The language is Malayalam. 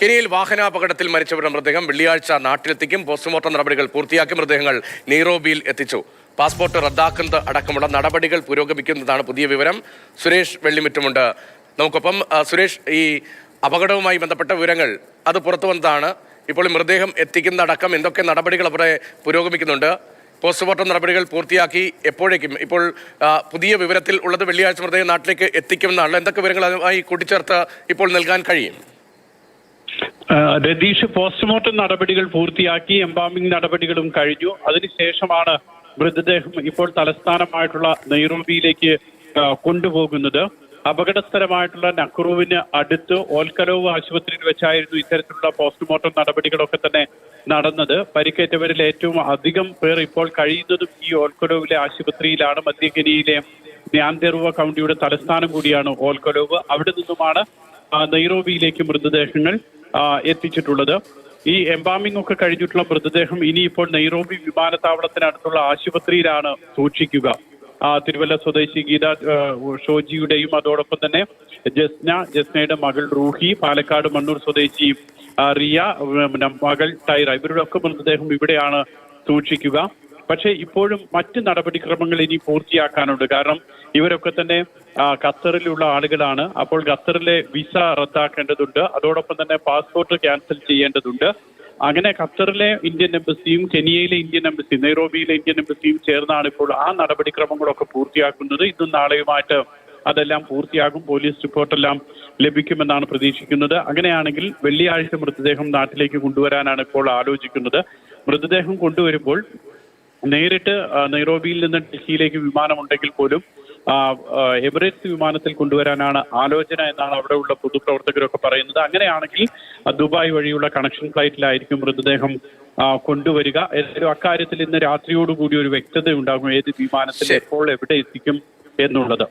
കെനിയയിൽ വാഹനാപകടത്തിൽ മരിച്ചവരുടെ മൃതദേഹം വെള്ളിയാഴ്ച നാട്ടിലെത്തിക്കും. പോസ്റ്റ്മോർട്ടം നടപടികൾ പൂർത്തിയാക്കി മൃതദേഹങ്ങൾ നെയ്റോബിയിൽ എത്തിച്ചു. പാസ്പോർട്ട് റദ്ദാക്കുന്നത് അടക്കമുള്ള നടപടികൾ പുരോഗമിക്കുന്നതാണ് പുതിയ വിവരം. സുരേഷ് വെള്ളിമിറ്റുമുണ്ട്. നമുക്കൊപ്പം സുരേഷ് ഈ അപകടവുമായി ബന്ധപ്പെട്ട വിവരങ്ങൾ അത് പുറത്തു വന്നതാണ്. ഇപ്പോൾ മൃതദേഹം എത്തിക്കുന്ന അടക്കം എന്തൊക്കെ നടപടികൾ അവിടെ പുരോഗമിക്കുന്നുണ്ട്. പോസ്റ്റ്മോർട്ടം നടപടികൾ പൂർത്തിയാക്കി എപ്പോഴേക്കും ഇപ്പോൾ പുതിയ വിവരത്തിൽ ഉള്ളത് വെള്ളിയാഴ്ച മൃതദേഹം നാട്ടിലേക്ക് എത്തിക്കുമെന്നാണല്ലോ. എന്തൊക്കെ വിവരങ്ങൾ അതുമായി കൂട്ടിച്ചേർത്ത് ഇപ്പോൾ നൽകാൻ കഴിയും? രതീഷ് പോസ്റ്റ്മോർട്ടം നടപടികൾ പൂർത്തിയാക്കി എംബാമിംഗ് നടപടികളും കഴിഞ്ഞു. അതിനുശേഷമാണ് മൃതദേഹം ഇപ്പോൾ തലസ്ഥാനമായിട്ടുള്ള നെയ്റോബിയിലേക്ക് കൊണ്ടുപോകുന്നത്. അപകടസ്ഥലമായിട്ടുള്ള നക്രുവിന് അടുത്ത് ഓൽക്കലോവ് ആശുപത്രിയിൽ വെച്ചായിരുന്നു ഇത്തരത്തിലുള്ള പോസ്റ്റ്മോർട്ടം നടപടികളൊക്കെ തന്നെ നടന്നത്. പരിക്കേറ്റവരിൽ ഏറ്റവും അധികം പേർ ഇപ്പോൾ കഴിയുന്നതും ഈ ഓൽക്കലോവിലെ ആശുപത്രിയിലാണ്. മധ്യകനിയിലെ ന്യാൻതെറുവ കൗണ്ടിയുടെ തലസ്ഥാനം കൂടിയാണ് ഓൽക്കലോവ്. അവിടെ നിന്നുമാണ് ആ, നെയ്റോബിയിലേക്ക് മൃതദേഹങ്ങൾ എത്തിച്ചിട്ടുള്ളത്. ഈ എംബാമിംഗ് ഒക്കെ കഴിഞ്ഞിട്ടുള്ള മൃതദേഹം ഇനിയിപ്പോൾ നൈറോബി വിമാനത്താവളത്തിനടുത്തുള്ള ആശുപത്രിയിലാണ് സൂക്ഷിക്കുക. തിരുവല്ല സ്വദേശി ഗീത ഷോജിയുടെയും അതോടൊപ്പം തന്നെ ജസ്ന ജസ്നയുടെ മകൾ റൂഹി പാലക്കാട് മണ്ണൂർ സ്വദേശി റിയ മകൾ ടൈറ ഇവരുടെ ഒക്കെ മൃതദേഹം ഇവിടെയാണ് സൂക്ഷിക്കുക. പക്ഷേ ഇപ്പോഴും മറ്റ് നടപടിക്രമങ്ങൾ ഇനി പൂർത്തിയാക്കാനുണ്ട്. കാരണം ഇവരൊക്കെ തന്നെ ഖത്തറിലുള്ള ആളുകളാണ്. അപ്പോൾ ഖത്തറിലെ വിസ റദ്ദാക്കേണ്ടതുണ്ട്. അതോടൊപ്പം തന്നെ പാസ്പോർട്ട് ക്യാൻസൽ ചെയ്യേണ്ടതുണ്ട്. അങ്ങനെ ഖത്തറിലെ ഇന്ത്യൻ എംബസിയും കെനിയയിലെ ഇന്ത്യൻ എംബസി നെയ്റോബിയിലെ ഇന്ത്യൻ എംബസിയും ചേർന്നാണ് ഇപ്പോൾ ആ നടപടിക്രമങ്ങളൊക്കെ പൂർത്തിയാക്കുന്നത്. ഇന്നും നാളെയുമായിട്ട് അതെല്ലാം പൂർത്തിയാകും. പോലീസ് റിപ്പോർട്ടെല്ലാം ലഭിക്കുമെന്നാണ് പ്രതീക്ഷിക്കുന്നത്. അങ്ങനെയാണെങ്കിൽ വെള്ളിയാഴ്ച മൃതദേഹം നാട്ടിലേക്ക് കൊണ്ടുവരാനാണ് ഇപ്പോൾ ആലോചിക്കുന്നത്. മൃതദേഹം കൊണ്ടുവരുമ്പോൾ നേരിട്ട് നൈറോബിയിൽ നിന്ന് ഡൽഹിയിലേക്ക് വിമാനമുണ്ടെങ്കിൽ പോലും എമിറേറ്റ്സ് വിമാനത്തിൽ കൊണ്ടുവരാനാണ് ആലോചന എന്നാണ് അവിടെയുള്ള പൊതുപ്രവർത്തകരൊക്കെ പറയുന്നത്. അങ്ങനെയാണെങ്കിൽ ദുബായ് വഴിയുള്ള കണക്ഷൻ ഫ്ലൈറ്റിലായിരിക്കും മൃതദേഹം കൊണ്ടുവരിക. ഏതായാലും അക്കാര്യത്തിൽ ഇന്ന് രാത്രിയോടുകൂടി ഒരു വ്യക്തത ഉണ്ടാകും ഏത് വിമാനത്തിൽ എപ്പോൾ എവിടെ എത്തിക്കും എന്നുള്ളത്.